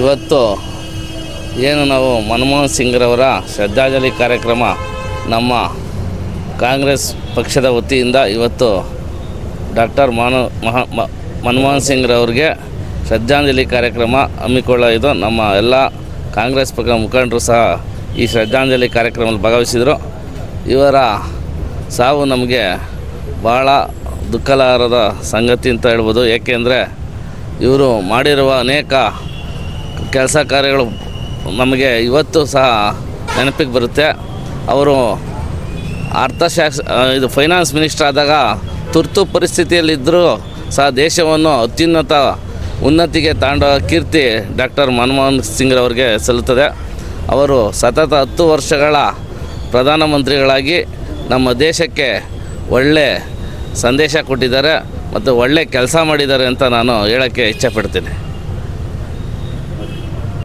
ಇವತ್ತು ಏನು ನಾವು ಮನಮೋಹನ್ ಸಿಂಗ್ರವರ ಶ್ರದ್ಧಾಂಜಲಿ ಕಾರ್ಯಕ್ರಮ ನಮ್ಮ ಕಾಂಗ್ರೆಸ್ ಪಕ್ಷದ ವತಿಯಿಂದ ಇವತ್ತು ಡಾಕ್ಟರ್ ಮಾನು ಮಹ ಮನಮೋಹನ್ ಸಿಂಗ್ರವ್ರಿಗೆ ಶ್ರದ್ಧಾಂಜಲಿ ಕಾರ್ಯಕ್ರಮ ಇದು ನಮ್ಮ ಎಲ್ಲ ಕಾಂಗ್ರೆಸ್ ಪಕ್ಷದ ಮುಖಂಡರು ಸಹ ಈ ಶ್ರದ್ಧಾಂಜಲಿ ಕಾರ್ಯಕ್ರಮದಲ್ಲಿ ಭಾಗವಹಿಸಿದರು. ಇವರ ಸಾವು ನಮಗೆ ಭಾಳ ದುಃಖಲಾರದ ಸಂಗತಿ ಅಂತ ಹೇಳ್ಬೋದು. ಏಕೆಂದರೆ ಇವರು ಮಾಡಿರುವ ಅನೇಕ ಕೆಲಸ ಕಾರ್ಯಗಳು ನಮಗೆ ಇವತ್ತು ಸಹ ನೆನಪಿಗೆ ಬರುತ್ತೆ. ಅವರು ಅರ್ಥಶಾಸ್ತ್ರ ಇದು ಫೈನಾನ್ಸ್ ಮಿನಿಸ್ಟರ್ ಆದಾಗ ತುರ್ತು ಪರಿಸ್ಥಿತಿಯಲ್ಲಿದ್ದರೂ ಸಹ ದೇಶವನ್ನು ಅತ್ಯುನ್ನತ ಉನ್ನತಿಗೆ ತಾಂಡ ಕೀರ್ತಿ ಡಾಕ್ಟರ್ ಮನಮೋಹನ್ ಸಿಂಗ್ರವ್ರಿಗೆ ಸಲ್ಲುತ್ತದೆ. ಅವರು ಸತತ ಹತ್ತು ವರ್ಷಗಳ ಪ್ರಧಾನಮಂತ್ರಿಗಳಾಗಿ ನಮ್ಮ ದೇಶಕ್ಕೆ ಒಳ್ಳೆ ಸಂದೇಶ ಕೊಟ್ಟಿದ್ದಾರೆ ಮತ್ತು ಒಳ್ಳೆ ಕೆಲಸ ಮಾಡಿದ್ದಾರೆ ಅಂತ ನಾನು ಹೇಳೋಕ್ಕೆ ಇಚ್ಛೆಪಡ್ತೀನಿ.